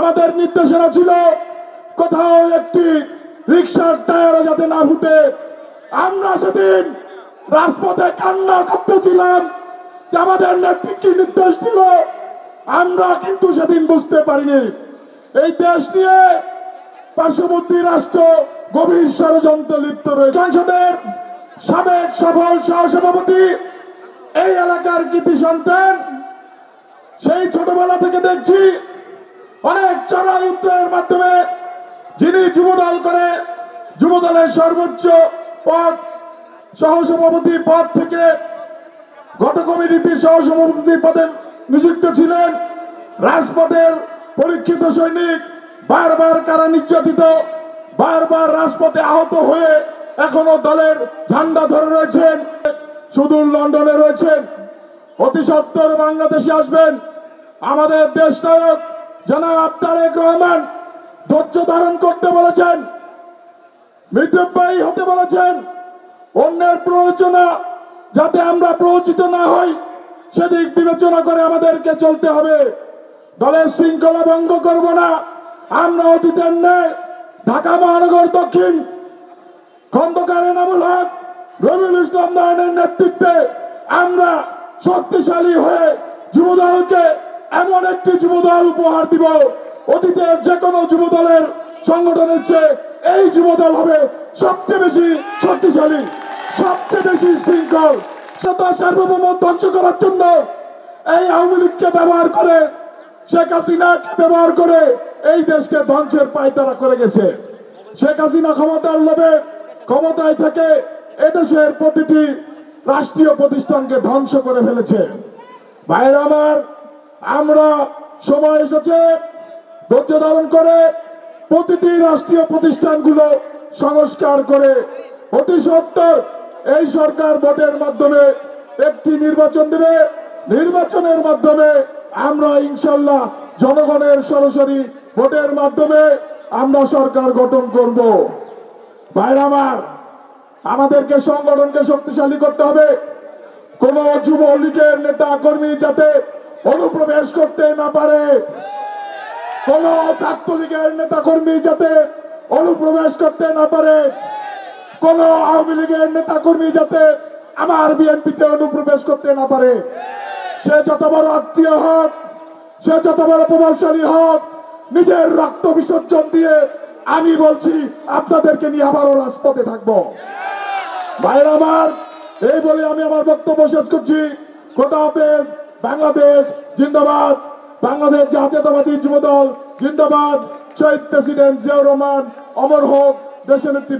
আমাদের নির্দেশনা ছিল কোথাও একটি রিক্সার টায়ারে যাতে না ফুটে। আমরা সেদিন রাজপথে কান্না করতেছিলাম যে আমাদের নেত্রী কি নির্দেশ দিল, আমরা কিন্তু সেদিন বুঝতে পারিনি। এই দেশ নিয়ে পার্শ্ববর্তী রাষ্ট্র গভীর ষড়যন্ত্র লিপ্ত রয়েছে। সংসদের সাবেক সফল সহসভাপতি এই এলাকার কৃতি সন্তান, সেই ছোটবেলা থেকে দেখছি অনেক চড়াই উত্তরের মাধ্যমে যিনি যুবদল করে, যুবদলের সর্বোচ্চ পদ সহসভাপতি পদ থেকে গত কমিটিতে সহসভাপতি পদে নিযুক্ত ছিলেন রাজপথের পরীক্ষিত সৈনিক, বারবার কারা নির্যাতিত, বারবার রাজপথে আহত হয়ে এখনও দলের ঝান্ডা ধরে রয়েছেন, সুদূর লন্ডনে রয়েছেন। অতি সত্তর বাংলাদেশে আসবেন। আমাদের দেশ নায়ক জনাব তারেক রহমান, ধৈর্য ধারণ করতে বলেছেন মিতব্যয়ী হতে বলেছেন, অন্যের প্রয়োজনা যাতে আমরা প্রয়োজিত না হই, সেদিক বিবেচনা করে আমাদেরকে চলতে হবে। দলের শৃঙ্খলা ভঙ্গ করব না, আমরা অতীতের ন্যায়, ঢাকা মহানগর দক্ষিণ, খন্দকার এনামুল হক, রবিউল ইসলাম নয়নের নেতৃত্বে আমরা শক্তিশালী হয়ে যুবদলকে এমন একটি যুবদল উপহার দিব। অতীতের যে কোনো যুবদলের সংগঠনের চেয়ে এই যুবদল হবে সবচেয়ে বেশি শক্তিশালী, সবচেয়ে বেশি শৃঙ্খল। সেটা সার্বভৌম ধ্বংস করার জন্য এই আওয়ামী লীগকে ব্যবহার করে, শেখ হাসিনাকে ব্যবহার করে এই দেশকে ধ্বংসের পায়তারা করে গেছে। শেখ হাসিনা ক্ষমতার লোভে ক্ষমতায় থেকে এদেশের প্রতিটি রাষ্ট্রীয় প্রতিষ্ঠানকে ধ্বংস করে ফেলেছে। ভাইরা আমার আমরা সময় এসেছে ধৈর্য ধারণ করে প্রতিটি রাষ্ট্রীয় প্রতিষ্ঠানগুলো সংস্কার করে অতি সত্তর এই সরকার ভোটের মাধ্যমে একটি নির্বাচন দেবে। নির্বাচনের মাধ্যমে আমরা ইনশাল্লাহ জনগণের সরাসরি ভোটের মাধ্যমে আমরা সরকার গঠন করব। ভাইরা আমার, আমাদেরকে সংগঠনকে শক্তিশালী করতে হবে। কোন যুবলীগের নেতা কর্মী যাতে অনুপ্রবেশ করতে না পারে। কোন ছাত্রলীগের নেতা কর্মী যাতে অনুপ্রবেশ করতে না পারে। কোন আওয়ামী লীগের নেতা কর্মী যাতে আমার বিএনপিতে অনুপ্রবেশ করতে না পারে। সে যত বড় আত্মীয় হোক, সে যত বড় প্রভাবশালী হোক, নিজের রক্ত বিসর্জন দিয়ে আমি বলছি, আপনাদেরকে নিয়ে আবারও রাজপথে থাকব। ভাইরা আমার, এই বলে আমি আমার বক্তব্য শেষ করছি। খোদা হাফেজ। বাংলাদেশ জিন্দাবাদ। বাংলাদেশ জাতীয়তাবাদী যুবদল জিন্দাবাদ। শহীদ প্রেসিডেন্ট জিয়াউর রহমান। অমর হোক দেশের